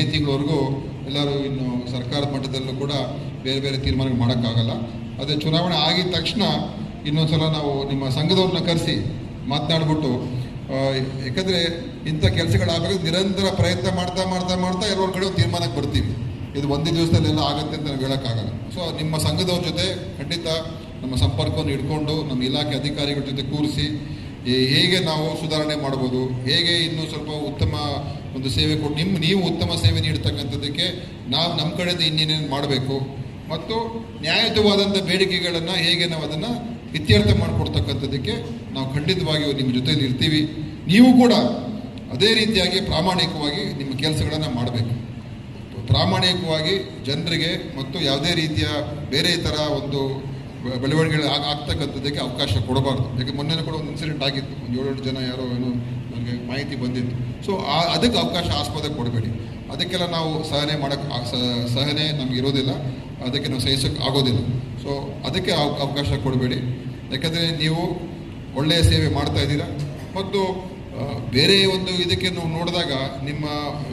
ಮೇ ತಿಂಗಳವರೆಗೂ ಎಲ್ಲರೂ ಇನ್ನು ಸರ್ಕಾರದ ಮಟ್ಟದಲ್ಲೂ ಕೂಡ ಬೇರೆ ಬೇರೆ ತೀರ್ಮಾನಗಳು ಮಾಡೋಕ್ಕಾಗಲ್ಲ. ಅದೇ ಚುನಾವಣೆ ಆಗಿದ ತಕ್ಷಣ ಇನ್ನೊಂದು ಸಲ ನಾವು ನಿಮ್ಮ ಸಂಘದವ್ರನ್ನ ಕರೆಸಿ ಮಾತನಾಡ್ಬಿಟ್ಟು ಯಾಕಂದರೆ ಇಂಥ ಕೆಲಸಗಳಾಗಬೇಕು ನಿರಂತರ ಪ್ರಯತ್ನ ಮಾಡ್ತಾ ಮಾಡ್ತಾ ಮಾಡ್ತಾ ಎಲ್ಲರ ಕಡೆ ತೀರ್ಮಾನಕ್ಕೆ ಬರ್ತೀವಿ. ಇದು ಒಂದೇ ದಿವಸದಲ್ಲೆಲ್ಲ ಆಗುತ್ತೆ ಅಂತ ನಾನು ಹೇಳೋಕ್ಕಾಗಲ್ಲ. ಸೊ ನಿಮ್ಮ ಸಂಘದವ್ರ ಜೊತೆ ಖಂಡಿತ ನಮ್ಮ ಸಂಪರ್ಕವನ್ನು ಇಟ್ಕೊಂಡು ನಮ್ಮ ಇಲಾಖೆ ಅಧಿಕಾರಿಗಳ ಜೊತೆ ಕೂರಿಸಿ ಹೇಗೆ ನಾವು ಸುಧಾರಣೆ ಮಾಡ್ಬೋದು, ಹೇಗೆ ಇನ್ನೂ ಸ್ವಲ್ಪ ಉತ್ತಮ ಒಂದು ಸೇವೆ ಕೊಟ್ಟು ನಿಮ್ಮ ನೀವು ಉತ್ತಮ ಸೇವೆ ನೀಡ್ತಕ್ಕಂಥದ್ದಕ್ಕೆ ನಾವು ನಮ್ಮ ಕಡೆಯಿಂದ ಇನ್ನೇನೇನು ಮಾಡಬೇಕು? ಮತ್ತು ನ್ಯಾಯಯುತವಾದಂಥ ಬೇಡಿಕೆಗಳನ್ನು ಹೇಗೆ ನಾವು ಅದನ್ನು ಇತ್ಯರ್ಥ ಮಾಡಿಕೊಡ್ತಕ್ಕಂಥದ್ದಕ್ಕೆ ನಾವು ಖಂಡಿತವಾಗಿಯೂ ನಿಮ್ಮ ಜೊತೆಯಲ್ಲಿ ಇರ್ತೀವಿ. ನೀವು ಕೂಡ ಅದೇ ರೀತಿಯಾಗಿ ಪ್ರಾಮಾಣಿಕವಾಗಿ ನಿಮ್ಮ ಕೆಲಸಗಳನ್ನು ಮಾಡಬೇಕು. ಪ್ರಾಮಾಣಿಕವಾಗಿ ಜನರಿಗೆ ಮತ್ತು ಯಾವುದೇ ರೀತಿಯ ಬೇರೆ ಥರ ಒಂದು ಬೆಳವಣಿಗೆಗಳು ಆಗ, ಆಗ್ತಕ್ಕಂಥದ್ದಕ್ಕೆ ಅವಕಾಶ ಕೊಡಬಾರ್ದು. ಯಾಕೆ ಮೊನ್ನೆ ಕೂಡ ಒಂದು ಇನ್ಸಿಡೆಂಟ್ ಆಗಿತ್ತು. ಒಂದು ಏಳೆಂಟು ಜನ ಯಾರೋ ಏನೋ ನನಗೆ ಮಾಹಿತಿ ಬಂದಿತ್ತು. ಸೊ ಆ, ಅದಕ್ಕೆ ಅವಕಾಶ ಆಸ್ಪದ ಕೊಡಬೇಡಿ. ಅದಕ್ಕೆಲ್ಲ ನಾವು ಸಹನೆ ಮಾಡಕ್ಕೆ ಸಹನೆ ನಮ್ಗೆ ಇರೋದಿಲ್ಲ. ಅದಕ್ಕೆ ನಾವು ಸಹಿಸೋಕ್ಕೆ ಆಗೋದಿಲ್ಲ. ಸೊ ಅದಕ್ಕೆ ಅವ- ಅವಕಾಶ ಕೊಡಬೇಡಿ. ಯಾಕಂದರೆ ನೀವು ಒಳ್ಳೆಯ ಸೇವೆ ಮಾಡ್ತಾ ಇದ್ದೀರಾ. ಮತ್ತು ಬೇರೆ ಒಂದು ಇದಕ್ಕೆ ನಾವು ನೋಡಿದಾಗ ನಿಮ್ಮ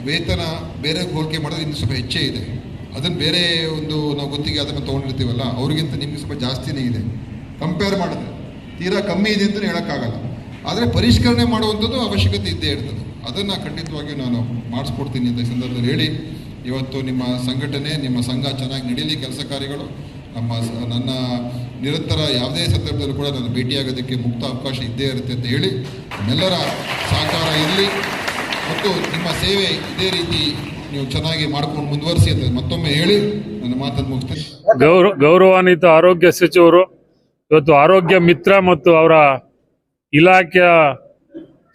ವೇತನ ಬೇರೆ ಹೋಲಿಕೆ ಮಾಡಿದ್ರೆ ಇನ್ನು ಸ್ವಲ್ಪ ಹೆಚ್ಚೇ ಇದೆ. ಅದನ್ನು ಬೇರೆ ಒಂದು ನಾವು ಗುತ್ತಿಗೆ ಅದನ್ನು ತೊಗೊಂಡಿರ್ತೀವಲ್ಲ, ಅವ್ರಿಗಿಂತ ನಿಮಗೆ ಸ್ವಲ್ಪ ಜಾಸ್ತಿನೇ ಇದೆ. ಕಂಪೇರ್ ಮಾಡಿದ್ರೆ, ತೀರಾ ಕಮ್ಮಿ ಇದೆ ಅಂತಲೂ ಹೇಳೋಕ್ಕಾಗಲ್ಲ. ಆದರೆ ಪರಿಷ್ಕರಣೆ ಮಾಡುವಂಥದ್ದು ಅವಶ್ಯಕತೆ ಇದ್ದೇ ಇರ್ತದೆ. ಅದನ್ನು ಖಂಡಿತವಾಗಿಯೂ ನಾನು ಮಾಡಿಸ್ಕೊಡ್ತೀನಿ ಅಂತ ಈ ಸಂದರ್ಭದಲ್ಲಿ ಹೇಳಿ. ಇವತ್ತು ನಿಮ್ಮ ಸಂಘಟನೆ, ನಿಮ್ಮ ಸಂಘ ಚೆನ್ನಾಗಿ ನಡೀಲಿ ಕೆಲಸ ಕಾರ್ಯಗಳು. ನಮ್ಮ ನನ್ನ ನಿರಂತರ ಯಾವುದೇ ಸಂದರ್ಭದಲ್ಲೂ ಕೂಡ ನಾನು ಭೇಟಿಯಾಗೋದಕ್ಕೆ ಮುಕ್ತ ಅವಕಾಶ ಇದ್ದೇ ಇರುತ್ತೆ ಅಂತ ಹೇಳಿ. ನಮ್ಮೆಲ್ಲರ ಸಹಕಾರ ಇರಲಿ. ಮತ್ತು ನಿಮ್ಮ ಸೇವೆ ಇದೇ ರೀತಿ ನೀವು ಚೆನ್ನಾಗಿ ಮಾಡ್ಕೊಂಡು ಮುಂದುವರಿಸಿ ಅಂತ ಮತ್ತೊಮ್ಮೆ ಹೇಳಿ ನನ್ನ ಮಾತನ್ನು ಮುಗಿಸ್ತೇನೆ. ಗೌರವ ಗೌರವಾನ್ವಿತ ಆರೋಗ್ಯ ಸಚಿವರು, ಇವತ್ತು ಆರೋಗ್ಯ ಮಿತ್ರ ಮತ್ತು ಅವರ ಇಲಾಖೆಯ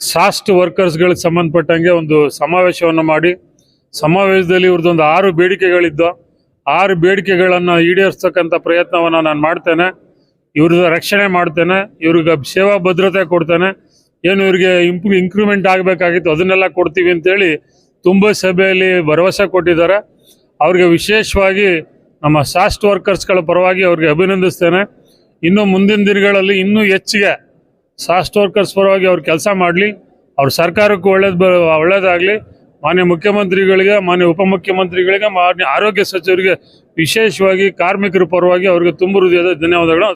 ಸಾಸ್ಟ್ ವರ್ಕರ್ಸ್ಗಳಿಗೆ ಸಂಬಂಧಪಟ್ಟಂಗೆ ಒಂದು ಸಮಾವೇಶವನ್ನು ಮಾಡಿ, ಸಮಾವೇಶದಲ್ಲಿ ಇವ್ರದ್ದೊಂದು ಆರು ಬೇಡಿಕೆಗಳಿದ್ದು, ಆರು ಬೇಡಿಕೆಗಳನ್ನು ಈಡೇರಿಸ್ತಕ್ಕಂಥ ಪ್ರಯತ್ನವನ್ನು ನಾನು ಮಾಡ್ತೇನೆ. ಇವ್ರದ ರಕ್ಷಣೆ ಮಾಡ್ತೇನೆ, ಇವ್ರಿಗೆ ಸೇವಾ ಭದ್ರತೆ ಕೊಡ್ತೇನೆ, ಏನು ಇವ್ರಿಗೆ ಇಂಪ್ರೂ ಇಂಕ್ರಿಮೆಂಟ್ ಆಗಬೇಕಾಗಿತ್ತು ಅದನ್ನೆಲ್ಲ ಕೊಡ್ತೀವಿ ಅಂತೇಳಿ ತುಂಬ ಸಭೆಯಲ್ಲಿ ಭರವಸೆ ಕೊಟ್ಟಿದ್ದಾರೆ. ಅವ್ರಿಗೆ ವಿಶೇಷವಾಗಿ ನಮ್ಮ ಸಾಸ್ಟ್ ವರ್ಕರ್ಸ್ಗಳ ಪರವಾಗಿ ಅವ್ರಿಗೆ ಅಭಿನಂದಿಸ್ತೇನೆ. ಇನ್ನು ಮುಂದಿನ ದಿನಗಳಲ್ಲಿ ಇನ್ನೂ ಹೆಚ್ಚಿಗೆ ಸಾಸ್ಟ್ ವರ್ಕರ್ಸ್ ಪರವಾಗಿ ಅವ್ರು ಕೆಲಸ ಮಾಡಲಿ. ಅವ್ರ ಸರ್ಕಾರಕ್ಕೂ ಒಳ್ಳೇದು ಒಳ್ಳೇದಾಗಲಿ. ಮಾನ್ಯ ಮುಖ್ಯಮಂತ್ರಿಗಳಿಗೆ, ಮಾನ್ಯ ಉಪಮುಖ್ಯಮಂತ್ರಿಗಳಿಗೆ, ಮಾನ್ಯ ಆರೋಗ್ಯ ಸಚಿವರಿಗೆ ವಿಶೇಷವಾಗಿ ಕಾರ್ಮಿಕರ ಪರವಾಗಿ ಅವರಿಗೆ ತುಂಬ ಹೃದಯದ ಧನ್ಯವಾದಗಳು.